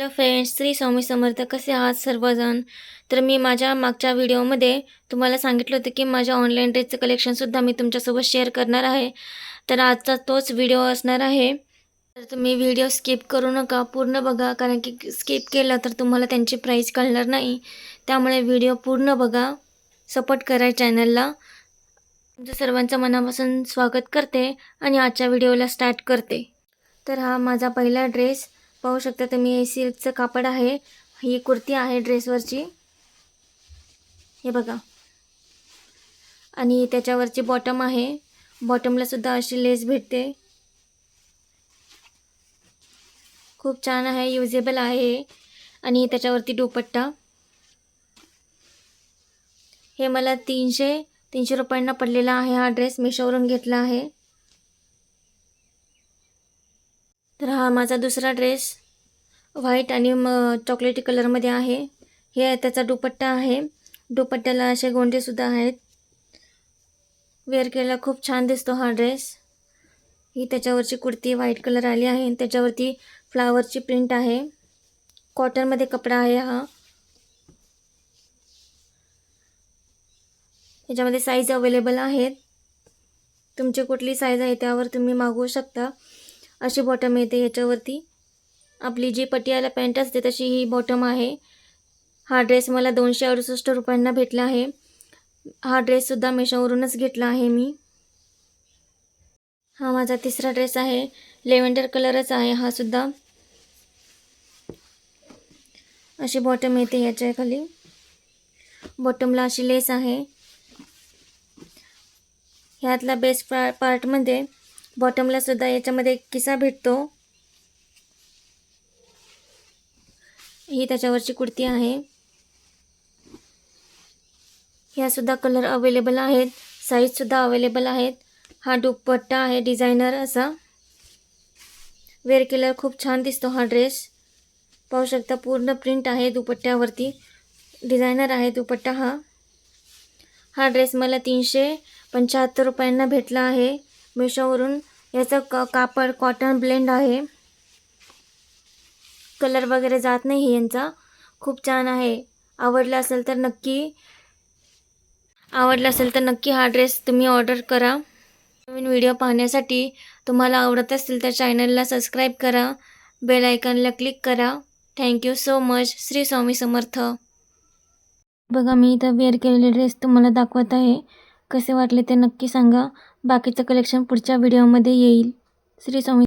Hello friends Shri Swami Samarth कसे आहात सर्वजण? तर मी माझ्या मागच्या व्हिडिओमध्ये तुम्हाला सांगितलं होतं की माझ्या ऑनलाईन ड्रेसचं कलेक्शनसुद्धा मी तुमच्यासोबत शेअर करणार आहे. तर आजचा तोच व्हिडिओ असणार आहे. तर तुम्ही व्हिडिओ स्किप करू नका पूर्ण बघा कारण की स्किप केलं तर तुम्हाला त्यांची प्राईस कळणार नाही. त्यामुळे व्हिडिओ पूर्ण बघा. सपोर्ट करा चॅनलला तुमच्या सर्वांचं मनापासून स्वागत करते आणि आजच्या व्हिडिओला स्टार्ट करते. तर हा माझा पहिला ड्रेस पाहू शकता तुम्ही हे सिल्कचं कापड आहे. ही कुर्ती आहे ड्रेसवरची. हे बघा. आणि त्याच्यावरची बॉटम आहे. बॉटमला सुद्धा अशी लेस भेटते. खूप छान आहे युजेबल आहे. आणि त्याच्यावरती दुपट्टा. हे मला तीनशे तीनशे रुपयांना पडलेला आहे हा ड्रेस. मिशोवरून घेतला आहे. तर हा माझा दुसरा ड्रेस व्हाईट आणि म चॉकलेटी कलरमध्ये आहे. हे त्याचा दुपट्टा आहे. दुपट्ट्याला असे गोंडेसुद्धा आहेत. वेअर केला खूप छान दिसतो हा ड्रेस. ही त्याच्यावरची कुर्ती व्हाईट कलर आली आहे त्याच्यावरती फ्लावरची प्रिंट आहे. कॉटनमध्ये कपडा आहे हा. याच्यामध्ये साईज अवेलेबल आहेत. तुमची कुठली साईज आहे त्यावर तुम्ही मागवू शकता. अशी बॉटम येते ह्याच्यावरती. आपली जी पटियाला पॅन्ट असते तशी ही बॉटम आहे. हा ड्रेस मला दोनशे अडुसष्ट रुपयांना भेटला आहे. हा ड्रेससुद्धा मेशोवरूनच घेतला आहे मी. हा माझा तिसरा ड्रेस आहे. लेव्हेंडर कलरच आहे हा सुद्धा. अशी बॉटम येते याच्या खाली बॉटमला अशी लेस आहे. ह्यातला बेस्ट पा पार्टमध्ये बॉटमला सुद्धा याच्यामध्ये किसा भेटतो. ही त्याच्यावरची कुर्ती आहे. ह्यासुद्धा कलर अवेलेबल आहेत. साईजसुद्धा अवेलेबल आहेत. हा दुपट्टा आहे डिझायनर असा. वेअर केलर खूप छान दिसतो हा ड्रेस पाहू शकता पूर्ण प्रिंट आहे दुपट्ट्यावरती. डिझायनर आहे दुपट्टा हा. हा ड्रेस मला तीनशे पंच्याहत्तर रुपयांना भेटला आहे. मिशोवरून. याचं क कापड कॉटन ब्लेंड आहे. कलर वगैरे जात नाही यांचा. खूप छान आहे. आवडला असेल तर नक्की आवडला असेल तर नक्की हा ड्रेस तुम्ही ऑर्डर करा. नवीन व्हिडिओ पाहण्यासाठी तुम्हाला आवडत असतील तर चॅनलला सबस्क्राईब करा. बेल आयकॉनला क्लिक करा. Thank you so much Shri Swami Samarth. बघा मी इथं वेअर केलेले ड्रेस तुम्हाला दाखवत आहे. कसे वाटले ते नक्की सांगा. बाकीचं कलेक्शन पुढच्या व्हिडिओमध्ये येईल. श्री स्वामी